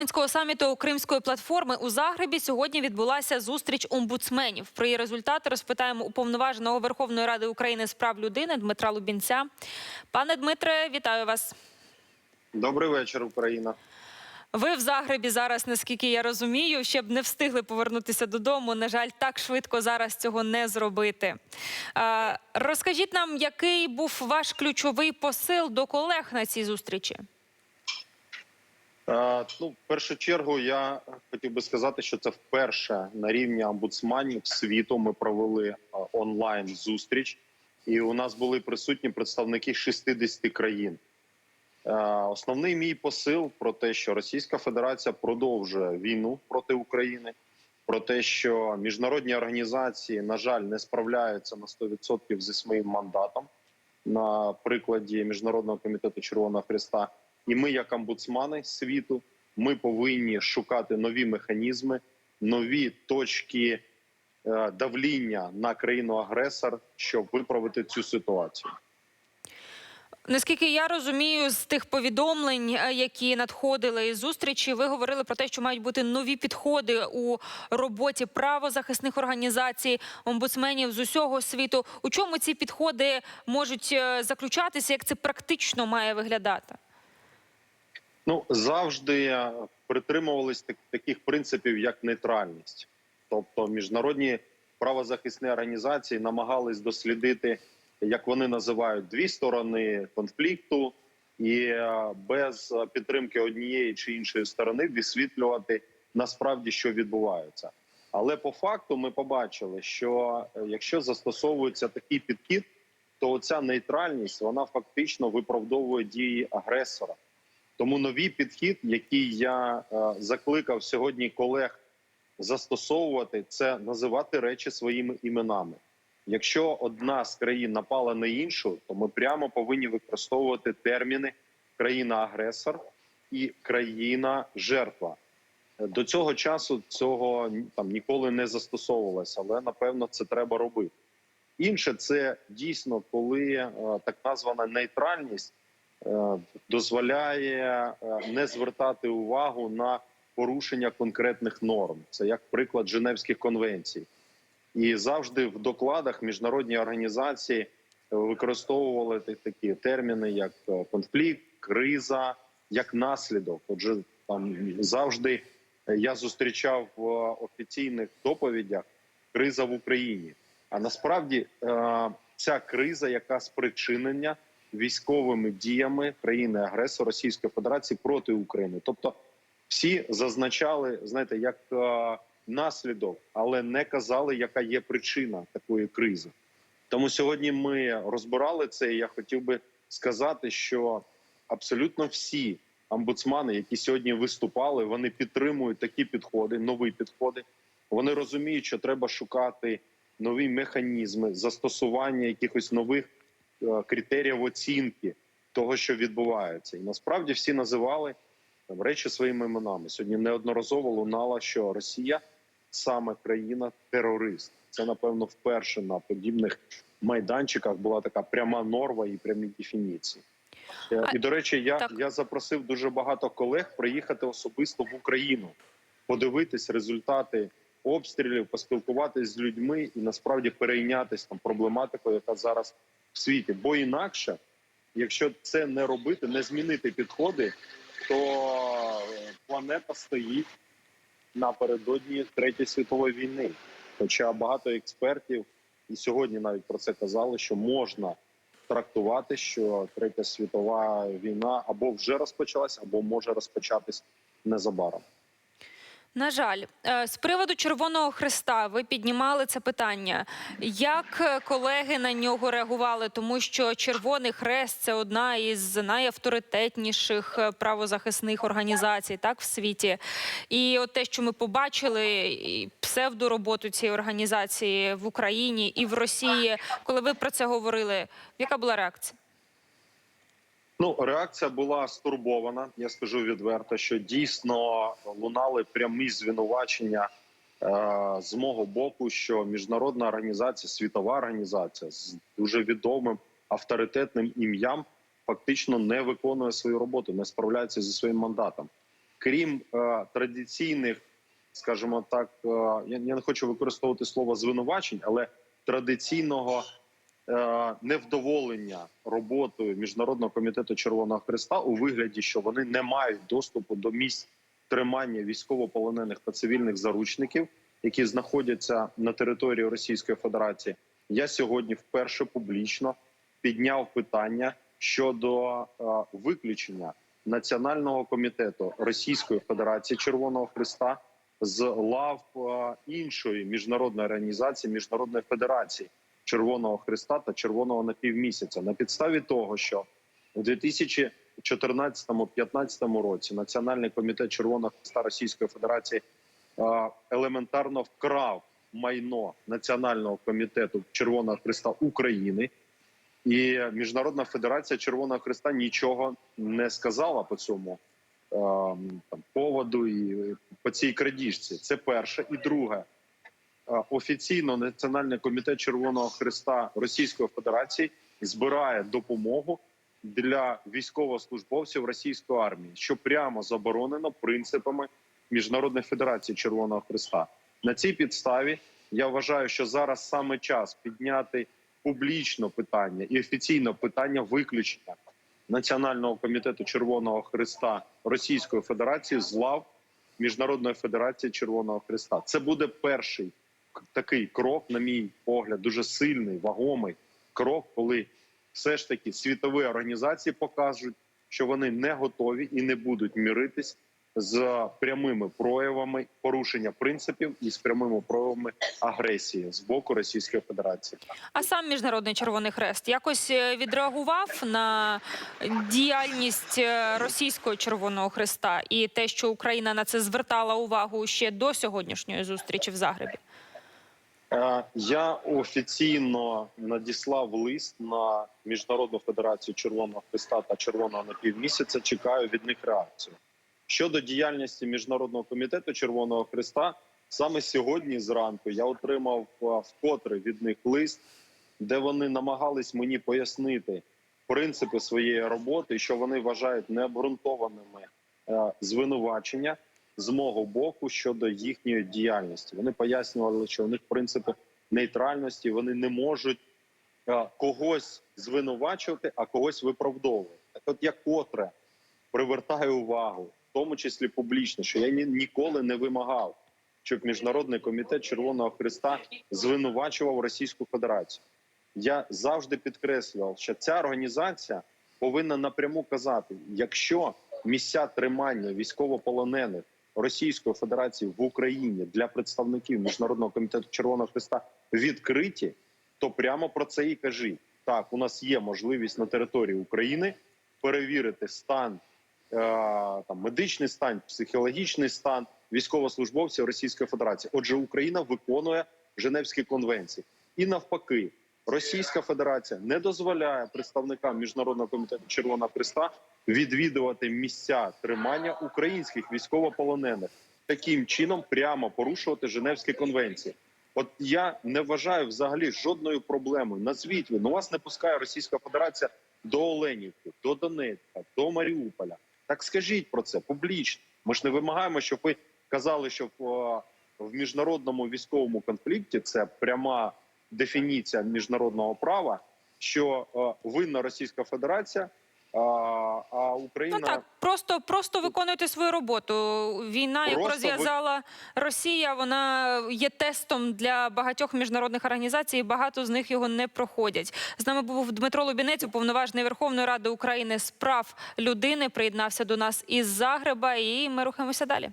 Парламентського саміту Кримської платформи у Загребі сьогодні відбулася зустріч омбудсменів. Про її результати розпитаємо уповноваженого Верховної Ради України з прав людини Дмитра Лубінця. Пане Дмитре, вітаю вас. Добрий вечір, Україна. Ви в Загребі зараз, наскільки я розумію, ще б не встигли повернутися додому. На жаль, так швидко зараз цього не зробити. Розкажіть нам, який був ваш ключовий посил до колег на цій зустрічі? Е, ну, в першу чергу, я хотів би сказати, що це вперше на рівні омбудсманів світу. Ми провели е, онлайн зустріч, і у нас були присутні представники 60 країн. Е, Основний мій посил про те, що Російська Федерація продовжує війну проти України, про те, що міжнародні організації, на жаль, не справляються на 100% зі своїм мандатом. На прикладі міжнародного комітету Червоного Христа, і ми, як омбудсмани світу, ми повинні шукати нові механізми, нові точки е, давління на країну агресор, щоб виправити цю ситуацію. Наскільки я розумію, з тих повідомлень, е, які надходили із зустрічі, ви говорили про те, що мають бути нові підходи у роботі правозахисних організацій, омбудсменів з усього світу. У чому ці підходи можуть е, заключатися? Як це практично має виглядати? Ну завжди притримувались так, таких принципів, як нейтральність, тобто міжнародні правозахисні організації намагались дослідити, як вони називають, дві сторони конфлікту, і е, без підтримки однієї чи іншої сторони висвітлювати насправді, що відбувається. Але по факту ми побачили, що е, якщо застосовується такий підхід, то ця нейтральність вона фактично виправдовує дії агресора. Тому новий підхід, який я е, закликав сьогодні колег застосовувати, це називати речі своїми іменами. Якщо одна з країн напала на іншу, то ми прямо повинні використовувати терміни країна-агресор і країна-жертва. До цього часу цього там ніколи не застосовувалося, але напевно це треба робити. Інше це дійсно, коли е, так названа нейтральність дозволяє е, не звертати увагу на порушення конкретних норм. Це як приклад Женевських конвенцій. І завжди в докладах міжнародні організації використовували такі терміни, як е, конфлікт, криза, як наслідок. Отже, там завжди е, я зустрічав в офіційних доповідях криза в Україні. А насправді е, ця криза, яка спричинена військовими діями країни-агресора Російської Федерації проти України, тобто всі зазначали, знаєте, як е, наслідок, але не казали, яка є причина такої кризи. Тому сьогодні ми розбирали це. і Я хотів би сказати, що абсолютно всі омбудсмани, які сьогодні виступали, вони підтримують такі підходи, нові підходи. Вони розуміють, що треба шукати нові механізми застосування якихось нових критеріїв оцінки того, що відбувається, і насправді всі називали там речі своїми іменами. Сьогодні неодноразово лунало, що Росія саме країна терорист. Це напевно вперше на подібних майданчиках була така пряма норма і прямі дефініції. Е, І до речі, я, так. я запросив дуже багато колег приїхати особисто в Україну, подивитись результати обстрілів, поспілкуватись з людьми і насправді перейнятися там проблематикою, яка зараз в світі. Бо інакше, якщо це не робити, не змінити підходи, то е, планета стоїть напередодні третьої світової війни. Хоча багато експертів і сьогодні навіть про це казали, що можна трактувати, що третя світова війна або вже розпочалась, або може розпочатись незабаром. На жаль, Е, з приводу Червоного Христа ви піднімали це питання. Як е, колеги на нього реагували? Тому що Червоний Хрест це одна із найавторитетніших е, правозахисних організацій, так в світі. І от те, що ми побачили, і псевдороботу цієї організації в Україні і в Росії, коли ви про це говорили, яка була реакція? Ну, реакція була стурбована. Я скажу відверто, що дійсно лунали прямі звинувачення е, з мого боку, що міжнародна організація, світова організація з дуже відомим авторитетним ім'ям фактично не виконує свою роботу, не справляється зі своїм мандатом. крім е, традиційних, скажімо так, е, я, не хочу використовувати слово звинувачень, але традиційного невдоволення роботою міжнародного комітету Червоного Христа у вигляді, що вони не мають доступу до місць тримання військовополонених та цивільних заручників, які знаходяться на території Російської Федерації. Я сьогодні вперше публічно підняв питання щодо е, виключення Національного комітету Російської Федерації Червоного Христа з лав е, іншої міжнародної організації Міжнародної Федерації Червоного Христа та Червоного напівмісяця на підставі того, що у 2014-2015 році Національний комітет Червоного Христа Російської Федерації е, елементарно вкрав майно Національного комітету Червоного Христа України. І Міжнародна Федерація Червоного Христа нічого не сказала по цьому ем, там, поводу і по цій крадіжці. Це перше. І друге, офіційно Національний комітет Червоного Христа Російської Федерації збирає допомогу для військовослужбовців російської армії, що прямо заборонено принципами Міжнародної Федерації Червоного Христа. На цій підставі я вважаю, що зараз саме час підняти публічно питання і офіційно питання виключення Національного комітету Червоного Христа Російської Федерації з лав Міжнародної Федерації Червоного Христа. Це буде перший такий крок, на мій погляд, дуже сильний, вагомий крок, коли все ж таки світові організації покажуть, що вони не готові і не будуть міритись з прямими проявами порушення принципів і з прямими проявами агресії з боку Російської Федерації. А сам міжнародний Червоний Хрест якось е, відреагував на діяльність е, російського Червоного Хреста і те, що Україна на це звертала увагу ще до сьогоднішньої зустрічі в Загребі. Е, Я офіційно надіслав лист на Міжнародну Федерацію Червоного Христа та Червоного напівмісяця. Чекаю від них реакцію щодо діяльності Міжнародного комітету Червоного Христа. Саме сьогодні зранку я отримав е, вкотре від них лист, де вони намагались мені пояснити принципи своєї роботи, що вони вважають необґрунтованими е, звинувачення з мого боку щодо їхньої діяльності. Вони пояснювали, що у них принципи нейтральності вони не можуть е, когось звинувачувати, а когось виправдовувати. Так от я котре привертаю увагу, в тому числі публічно, що я ні, ніколи не вимагав, щоб міжнародний комітет Червоного Христа звинувачував Російську Федерацію. Я завжди підкреслював, що ця організація повинна напряму казати, якщо місця тримання військовополонених Російської Федерації в Україні для представників міжнародного комітету Червоного Христа відкриті, то прямо про це і кажіть. Так, у нас є можливість на території України перевірити стан, е, там медичний стан, психологічний стан військовослужбовців Російської Федерації. Отже, Україна виконує Женевські конвенції, і навпаки, Російська Федерація не дозволяє представникам міжнародного комітету Червоного Христа відвідувати місця тримання українських військовополонених, таким чином прямо порушувати Женевські конвенції. От я не вважаю взагалі жодною проблемою. Назвіть ви ну вас не пускає Російська Федерація до Оленівки, до Донецька, до Маріуполя. Так скажіть про це публічно. Ми ж не вимагаємо, щоб ви казали, що в, е, міжнародному військовому конфлікті це пряма дефініція міжнародного права, що е, винна Російська Федерація, а, а Україна Ну так, просто просто виконуйте свою роботу. Війна, яку розв'язала Росія, вона є тестом для багатьох міжнародних організацій. і Багато з них його не проходять. З нами був Дмитро Лубінець, уповноважений Верховної Ради України з прав людини. Приєднався до нас із Загреба, і ми рухаємося далі.